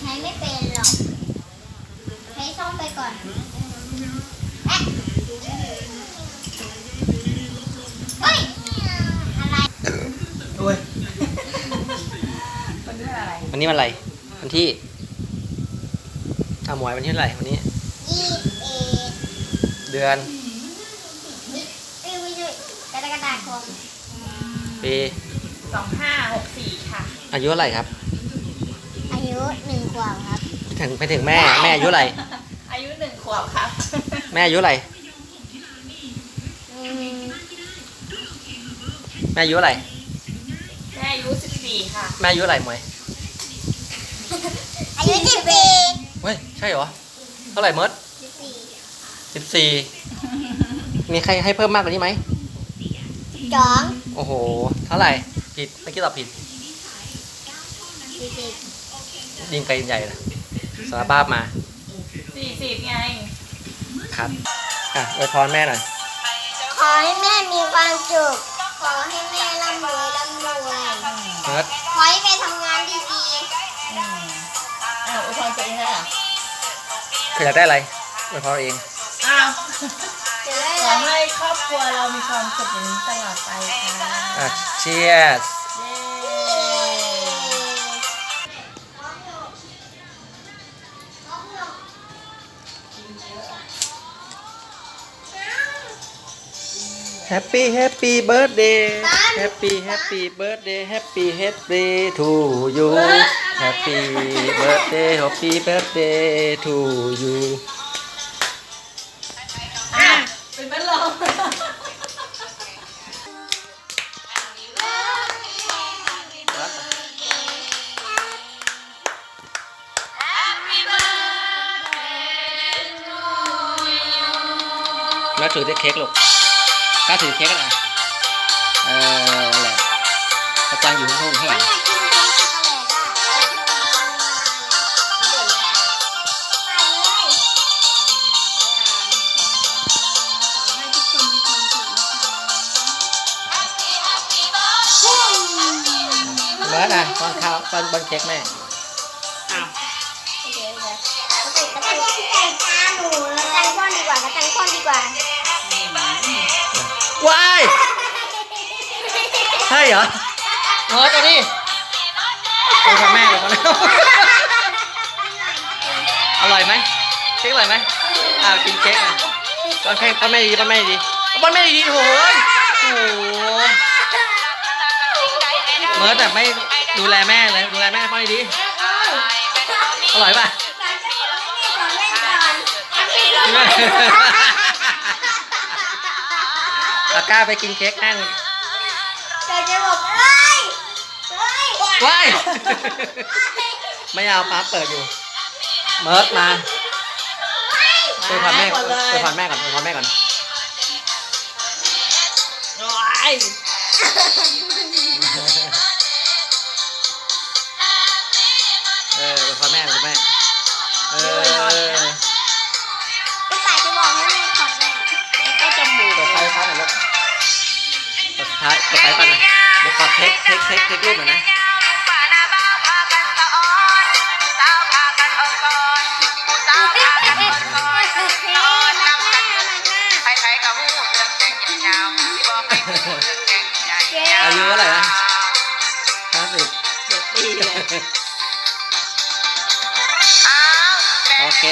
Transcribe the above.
ใช้ไม่เป็นหรอก ใช้ซ่อมไปก่อนแอะเฮ้ย อะไรโอ้ยมันด้วยอะไร วันนี้มันอะไร วันที่อาหมวยวันที่เท่าไหร่วันนี้อีเอเดือนอีวิวกระดาษกระดาษคมปีสองห้าหกสี่ค่ะ อายุเท่าไหร่ครับอายุ หนึ่งขวบครับ ถึงไปถึงแม่ แม่อายุเท่าไหร่อายุหนึ่งขวบครับ แม่อายุเท่าไหร่อืมแม่อายุเท่าไหร่แม่อายุสิบสี่ค่ะ แม่อายุเท่าไหร่หมวยอายุสิบปีเฮ้ย ใช่เหรอ เท่าไหร่เมิร์ดสิบสี่สิบสี่ มีใครให้เพิ่มมากกว่านี้ไหม สองโอ้โห เท่าไหร่ ผิดเมื่อกี้ตอบผิด สี่สิบ ยิงไกลใหญ่เลยสารภาพมาสี่สิบไง ครับอะอวยพรแม่หน่อยขอให้แม่มีความสุขขอให้แม่ร่ำรวยร่ำรวยเมิร์ดขอให้แม่ทำงานดีอืมอ้าวอุทธรณ์ตัวเองได้เหรอเธออยากได้อะไรอวยพรเองอ้าวๆจะได้ขอให้ครอบครัวเรามีความสุขอย่างนี้ตลอดไปค่ะอะเชียร์ เย้ แฮปปี้แฮปปี้เบิร์ดเดย์แฮปปี้แฮปปี้เบิร์ดเดย์แฮปปี้แฮปปี้ทูยูแฮปปี้เบิร์ดเดย์แฮปปี้เบิร์ดเดย์ทูยูอะเป็นพัดลมแล้วถือได้เค้กลูก ก้าถือเค้กกันะเออนั่นแหละกระจังอยู่ข้างๆข้างหลังอยากกินเค้กช็อกโกแลตอะไปเลยเบิร์ดอะป้อนข้าวป้อนป้อนเค้กแม่อ้าวกระตุกกระตุกแต่ตาหนูกระตังพ่อนดีกว่ากระตังพ่อนดีกว่า ช่เหรอเบิร์ดเอาดิโอ้ทำแม่เลยมาแล้วอร่อยไหมเค้กอร่อยไหมอ้าวกินเค้กอะป้อนเค้กป้อนแม่ดีๆป้อนแม่ดีๆป้อนแม่ดีๆโอ้ยโอ้โหเบิร์ดแบบไม่ดูแลแม่เลยดูแลแม่ป้อนดีๆอร่อยป่ะอาก้าไปกินเค้กนั่ง ว้ายไม่เอาป้าเปิดอยู่ เมิร์ดมาไปผ่อนแม่ก่อนไปผ่อนแม่ก่อนไปผ่อนแม่ก่อนโอ้ยเออไปผ่อนแม่ไปผ่อนแม่เออก็ป่าจะบอกให้แม่ถอดแม่เข้าจมูกเปิดไฟป้าหน่อยลูกเปิดท้ายเปิดไฟป้าหน่อยเดี๋ยวขอเทคเทคเทคเทครูปหน่อยนะ เลย โอเค